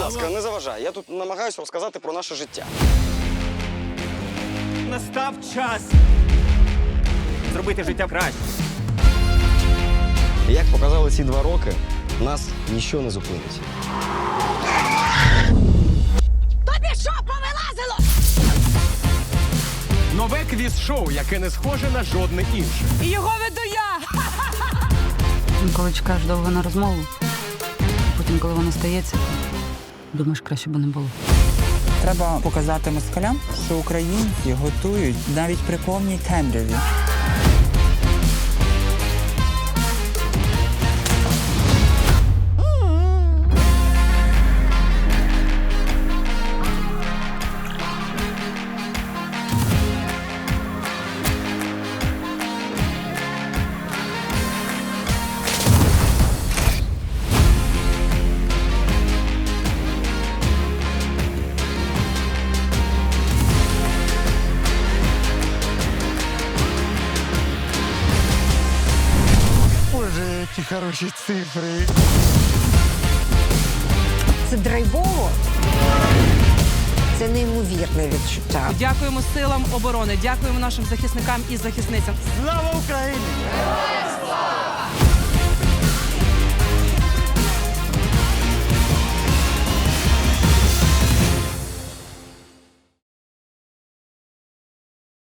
ласка, не заважай. Я тут намагаюся розказати про наше життя. Настав час зробити життя краще. Як показали ці два роки, нас ніщо не зупинить. Тобі що повилазило? Нове квіз-шоу, яке не схоже на жодне інше. І його веду я. Коли чекаєш довго на розмову, потім, коли вона стається, думаєш, краще би не було. Треба показати москалям, що українці готують навіть при повній темряві. Які хороші цифри. Це драйвово. Це неймовірне відчуття. Дякуємо силам оборони, дякуємо нашим захисникам і захисницям. Слава Україні!